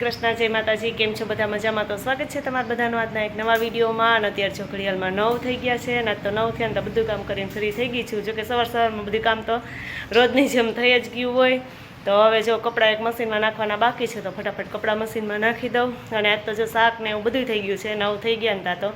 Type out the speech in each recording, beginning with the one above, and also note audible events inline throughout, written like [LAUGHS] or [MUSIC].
કૃષ્ણ, જય માતાજી, કેમ છો? બધા મજામાં? તો સ્વાગત છે તમારા બધાનું આજના એક નવા વિડીયોમાં. અને અત્યારે જો ઘડિયાળમાં નવ થઈ ગયા છે અને આજ તો નવ થયા તો બધું કામ કરીને ફ્રી થઈ ગઈ છું. જોકે સવાર સવારમાં બધું કામ તો રોજની જેમ થઈ જ ગયું હોય. તો હવે જો કપડાં એક મશીનમાં નાખવાના બાકી છે, તો ફટાફટ કપડાં મશીનમાં નાખી દઉં. અને આજ તો જો શાક ને એવું બધું થઈ ગયું છે, નવ થઈ ગયા ને ત્યાં તો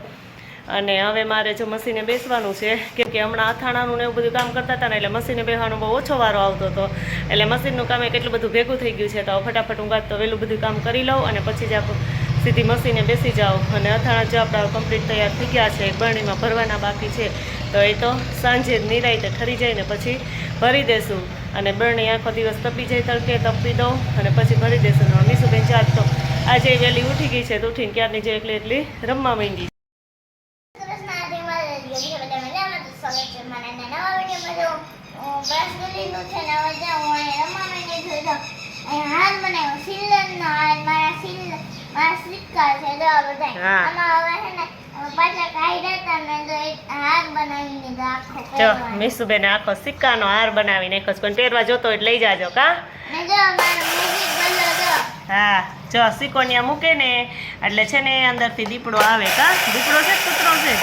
અને હવે મારે જો મશીને બેસવાનું છે, કેમ કે હમણાં અથાણાનું ને એવું બધું કામ કરતા હતા ને એટલે મશીને બેસવાનો બહુ ઓછો વારો આવતો હતો. એટલે મશીનનું કામ એક એટલું બધું ભેગું થઈ ગયું છે, તો ફટાફટ હું કાંઈક તો વહેલું બધું કામ કરી લઉં અને પછી જ આપણે સીધી મશીને બેસી જાઓ. અને અથાણા જો આપણા કમ્પ્લીટ તૈયાર થઈ ગયા છે બરણીમાં ભરવાના બાકી છે, તો એ તો સાંજે નિરાયતે ઠરી જાય ને પછી ભરી દેશું. અને બરણી આખો દિવસ તપી જાય તડકે તપી દઉં અને પછી ભરી દેશું. મીસુબેન ચાર તો, આજે વહેલી ઉઠી ગઈ છે, તો ઉઠીને ક્યારની જે એકલી એટલી રમવા માંડી કૃષ્ણ આજે મારે વીડિયો બધા મજામાં તો સ્વાગત છે મારા નવા વિડીયોમાં જો હું બ્રશ કરેલું છે ને હવે જો હું અહીં રમવા માંડી છું તો અહીં હાર બનાવ્યો સિલ્વરનો હાર મારા સિલ મારા કરે છે જો બધા અને હવે છે ને હવે પાછા કાઢ્યા હતા ને તો એક હાર બનાવી દીધો આખો જો મીસુબેન આખો સિક્કાનો હાર બનાવી નાખ્યો કોઈ પહેરવા જોતો એટલે લઈ જાજો કા? ને જો મારો મ્યુઝિક બોલો જો હા જો સિકોનિયા મૂકે ને એટલે છે ને અંદરથી દીપડો આવે કા? દીપડો છે કૂતરો છે?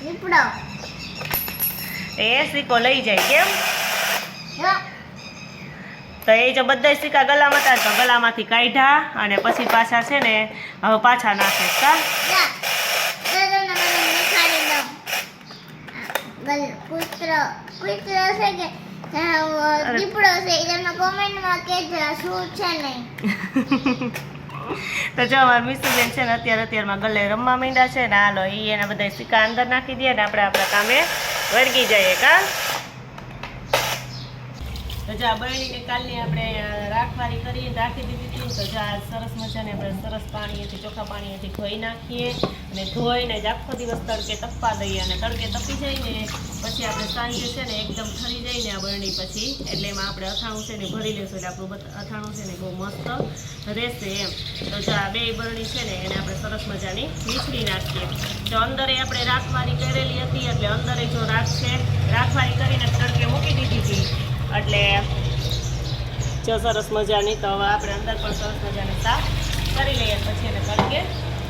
દીપડો. એ સિક્કો લઈ જાય કેમ? જો. તો એ જો બધા સિક્કા ગલામાં હતા તો ગલામાંથી કાઢ્યા અને પછી પાછા છે ને હવે પાછા નાખે કા [LAUGHS] તો જો અમારા મીસુબેન છે ને અત્યારે અત્યારમાં ગલે રમવા માંડ્યા છે ને હાલો એ એના બધા સિક્કા અંદર નાખી દે ને આપણે આપણા કામે વળગી જઈએ કા? તો જો કાલની આપણે રાખવારી કરી રાખી દીધી હતી ધજા સરસ મજાને આપણે સરસ પાણીએથી ચોખ્ખા પાણીએથી ધોઈ નાખીએ અને ધોઈને જ આખો દિવસ તડકે તપવા દઈએ અને તડકે તપી જાય ને પછી આપણે સાંજે છે ને એકદમ ઠરી જાય ને આ બરણી પછી, એટલે એમાં આપણે અથાણું છે ને ભરી લેશું, એટલે આપણું અથાણું છે ને બહુ મસ્ત રહેશે એમ. તો જો આ બે બરણી છે ને એને આપણે સરસ મજાની મીસળી નાખીએ. તો અંદરે આપણે રાખવારી કરેલી હતી, એટલે અંદરે જો રાખ છે રાખવાની કરીને તડકે મૂકી દીધી હતી. એટલે જો સરસ મજાની તો હવે આપણે અંદર પણ સરસ મજાની સાફ કરી લઈએ પછી એને તડકે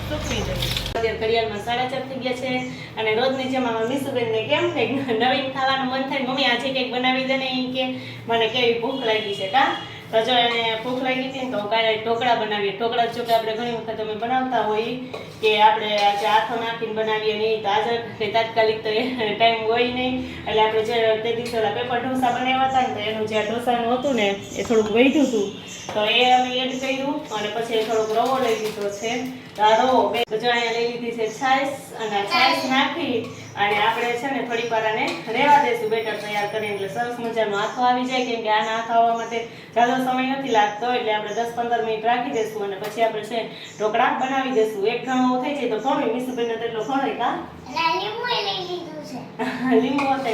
સૂકવી દઈએ. અત્યારે ઘડિયાળમાં સાડા ચાર થઈ ગયા છે અને રોજની જેમ આમાં મીસુબેનને કેમ કંઈક નવીન ખાવાનું મન થાય મમ્મી આજે કંઈક બનાવી દે ને કે, મને કેવી ભૂખ લાગી છે, કા? તો જો ભૂખ લાગી હતી ને તો કાલે ઢોકળા બનાવીએ. ઢોકળા જો કે આપણે ઘણી વખત અમે બનાવતા હોઈએ કે આપણે આજે હાથો નાખીને બનાવીએ નહીં તો કંઈ તાત્કાલિક તો ટાઈમ હોય નહીં. એટલે આપણે જે તે દિવસે પેપર ઢોસા બનાવ્યા હતા ને તો એનું જે ઢોસાનું હતું ને એ થોડુંક વધ્યું હતું. તો એ અમે એડ કર્યું અને પછી થોડોક રવો લઈ લીધો છે. તો આ રવો તો જો લઈ લીધી છે છાશ અને છાશ નાખી અને આપણે છે ને થોડીક વાર આને રેવા દઈશું બેટર તૈયાર કરીને. એટલે સરસ મજાનો આથો આવી જાય. કેમ કે આના આથો આવવા માટે જાજો સમય નથી લાગતો. એટલે આપણે દસ પંદર મિનિટ રાખી દઈશું અને પછી આપણે છે ઢોકળા બનાવી દઈશું એક ઘણો થઈ જાય તો ઘણું મીસુબેનને તો એટલો ઘણો કા લીંબુ હશે લઈ લીધું છે. [LAUGHS]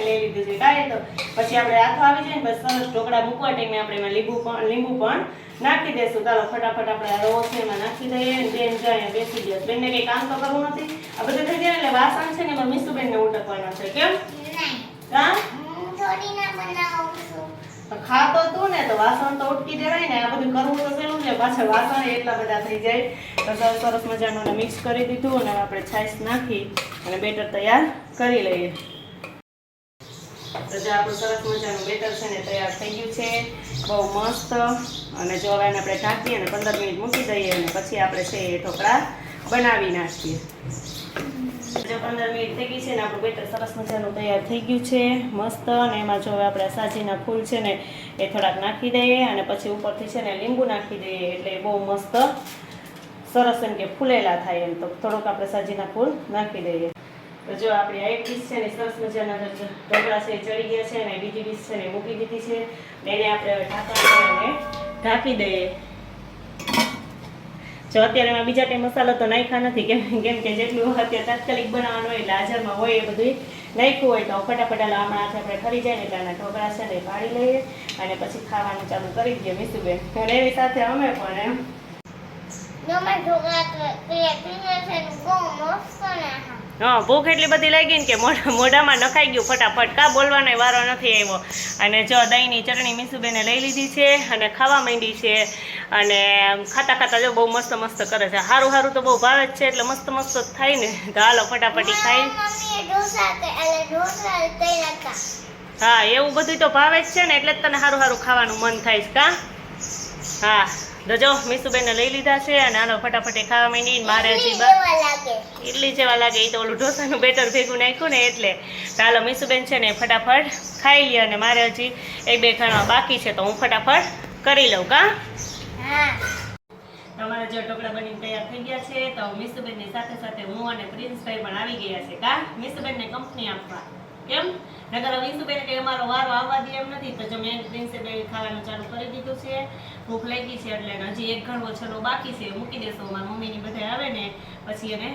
લઈ લીધું છે. કાંઈ તો. પછી આપણે આથો આવી જાય ને બસ સરસ ઢોકળા મૂકવા ટાઈમે આપણે એમાં લીંબુ પણ લીંબુ પણ નાખી દેશું. ચાલો ફટાફટ આપણે આ રવો છે એમાં નાખી દઈએ બેન જાય બેસી ગયા બેનને કંઈ કામ તો કરવું નથી. આ બધું થઈ જાય એટલે વાસણ છે ને એમાં મીસુબેનને ઉટકવાના છે. કેમ? હા? ખાતો તું ને તો વાસણ તો ઉટકી દેવાય ને. આ બધું કરવું તો પેલું છે. પાછળ વાસણ એટલા બધા થઈ જાય. તો સરસ સરસ મજાનું મિક્સ કરી દીધું અને આપણે છાશ નાખી અને બેટર તૈયાર કરી લઈએ. તો જો આપણું સરસ મજાનું બેટર છે ને તૈયાર થઈ ગયું છે. બહુ મસ્ત. અને જો હવે એને આપણે ઢાંકીએ અને પંદર મિનિટ મૂકી દઈએ અને પછી આપણે છે એ ઢોકળા બનાવી નાખીએ. જો પંદર મિનિટ થઈ ગઈ છે ને આપણું બેટર સરસ મજાનું તૈયાર થઈ ગયું છે. મસ્ત. અને એમાં જો હવે આપણે સાજીના ફૂલ છે ને એ થોડાક નાખી દઈએ અને પછી ઉપરથી છે ને લીંબુ નાખી દઈએ એટલે બહુ મસ્ત સરસ એમ કે ફૂલેલા થાય એમ. તો થોડુંક આપણે સાજીના ફૂલ નાખી દઈએ. જો આપણી આ એક ડીશ છે ને, સરસ મજાના ઢોકળા છે, ચડી ગયા છે અને બીજી ડીશ છે ને મૂકી દીધી છે. એને આપણે ઢાંકણ ઢાંકી દઈએ. જો અત્યારે એમાં બીજા કંઈ મસાલો તો નાખ્યા નથી, કેમ કેમ કે જેટલું અત્યારે તાત્કાલિક બનાવવાનું હોય, એટલે હાજરમાં હોય એ બધું નાખ્યું હોય, તો ફટાફટ હમણાં હાથે આપણે ફરી જાય ને એટલે ઢોકળા છે ને પાડી લઈએ અને પછી ખાવાનું ચાલુ કરી દઈએ મીસુબેન. અને એની સાથે અમે પણ એમ. ઢોકળા હા, ભૂખ એટલી બધી લાગી ને કે મોઢામાં નખાઈ ગયું ફટાફટ. કા બોલવાનો વારો નથી આવ્યો. અને જો દહીંની ચટણી મીસુબેને લઈ લીધી છે અને ખાવા માંડી છે. અને ખાતા ખાતા જો બહુ મસ્ત મસ્ત કરે છે. સારું સારું તો બહુ ભાવે જ છે, એટલે મસ્ત મસ્ત થાય ને. તો હાલો ફટાફટી ખાઈ. હા, એવું બધું તો ભાવે જ છે ને, એટલે જ તને સારું સારું ખાવાનું મન થાય છે, કા? હા. જો મીસુબેને લઈ લીધા છે અને આનો ફટાફટ ખાવા માંડી મારે ઇડલી જેવા લાગે. એ તો ઓલું ઢોસાનું બેટર ભેગું નાખ્યું ને એટલે. ચાલો મીસુબેન છે ને ફટાફટ ખાઈ લે અને મારે હજી એક બે ખાણા બાકી છે તો હું ફટાફટ કરી લઉં કા? હા. તમારા જો ઢોકળા બનીને તૈયાર થઈ ગયા છે તો મિસુબેનની સાથે સાથે હું અને પ્રિન્સભાઈ પણ આવી ગયા છે કા? મિસુબેનને કંપની આપવા. કેમ? નગર મિસુબેન કે અમારો વારો આવવા દે એમ નથી, તો મેં પ્રિન્સભાઈ ખાવાનું ચાલુ કરી દીધું છે, ભૂખ લાગી છે એટલે હજી એક ઘણો છલો બાકી છે, મૂકી દેશો મારા મમ્મીની બધા આવે ને, પછી એને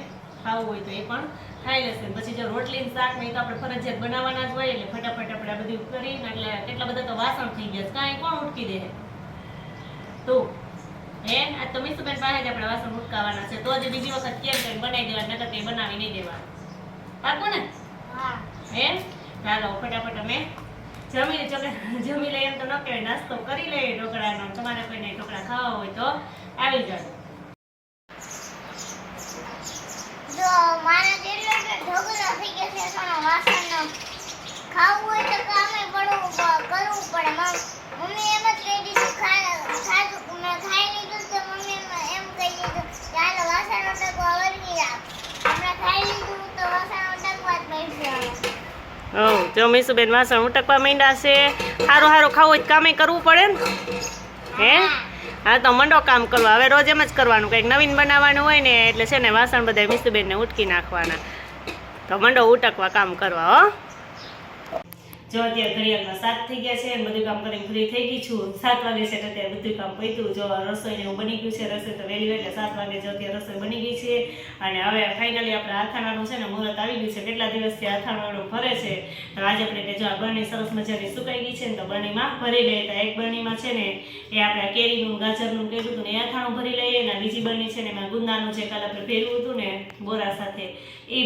ખાવું હોય તો એ પણ ખાઈ લેશે. પછી જો રોટલી શાક ને તો આપણે ફરજિયાત બનાવવાના જ હોય, એટલે ફટાફટ આપણે બધું કરીને એટલે કેટલા બધા તો વાસણ થઈ ગયા કાંઈ કોણ ઉટકી દે? તો હે, આ તો મિસુબેન પાસે જ આપણે વાસણ ઉટકાવાના છે. તો જ બીજી વખત કેમ કરીને બનાવી દેવા, નકર તે બનાવી નહીં દેવા. પાકું ને? હા. હે? ફટાફટ અમે જમી જમી લઈએ તો ન કહેવાય, નાસ્તો કરી લઈએ ઢોકળાનો. તમારે કોઈને ઢોકળા ખાવા હોય તો આવી જાઓ. જો, મારે કે ઢોકળો થઈ ગયા સોનો ખાવું હોય તો કામે પડવું પ- કરવું પડે મમ- મમ્મી એમ જ કહી દીધું ખા ખાધું મેં ખાઈ લીધું તો મમ્મી એમ- એમ કહી દીધું કે હાલો વાસણ ઉટકવા વળગી રાખ હમણાં ખાઈ લીધું તો વાસણ ઉટકવા જ બેસી હો જો મીસુબેન વાસણ ઉટકવા માંડ્યા છે. સારું સારું ખાવું તો કામે કરવું પડે ને. હે? હા, તો મંડો કામ કરવા. હવે રોજ એમ જ કરવાનું, કંઈક નવીન બનાવવાનું હોય ને, એટલે છે ને વાસણ બધા મીસુબેનને ઉટકી નાખવાના. તો મંડો ઉટકવા કામ કરવા, હો. જો અત્યારે ઘડિયાળમાં સાત થઈ ગયા છે બધું કામ કરીને ફ્રી થઈ ગઈ છું. સાત વાગે છે અત્યારે બધું કામ પૈતું જો રસોઈ ને એવું બની ગયું છે, રસોઈ તો વહેલી એટલે સાત વાગે જો અત્યારે રસોઈ બની ગઈ છે. અને હવે ફાઇનલી આપણે આથાણાનું છે ને મુહૂર્ત આવી ગયું છે. કેટલા દિવસથી આથાણાનું ભરે છે? તો આજે આપણે જો આ બરણી સરસ મજાની સુકાઈ ગઈ છે ને તો બરણીમાં ભરી લઈએ. તો એક બરણીમાં છે ને એ આપણે કેરીનું, ગાજરનું કર્યું હતું ને એ અથાણું ભરી લઈએ. અને બીજી બરણી છે ને એમાં ગુંદાનું જે કાલે આપણે ભેરવું હતું ને, બોરા સાથે, એ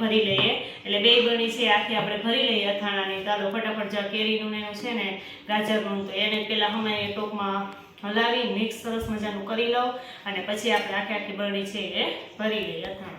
ભરી લઈએ. એટલે બે બરણી છે, આખી આપણે ભરી લઈએ અથાણાની. ચાલો ફટાફટ જે, કેરીનું ને છે ને, ગાજરનું. તો એને પહેલાં એ ટોપમાં હલાવી, મિક્સ સરસ મજાનું કરી લઉં. અને પછી આપણે આખી આખી બરણી છે એ ભરી લઈએ. અથાણાની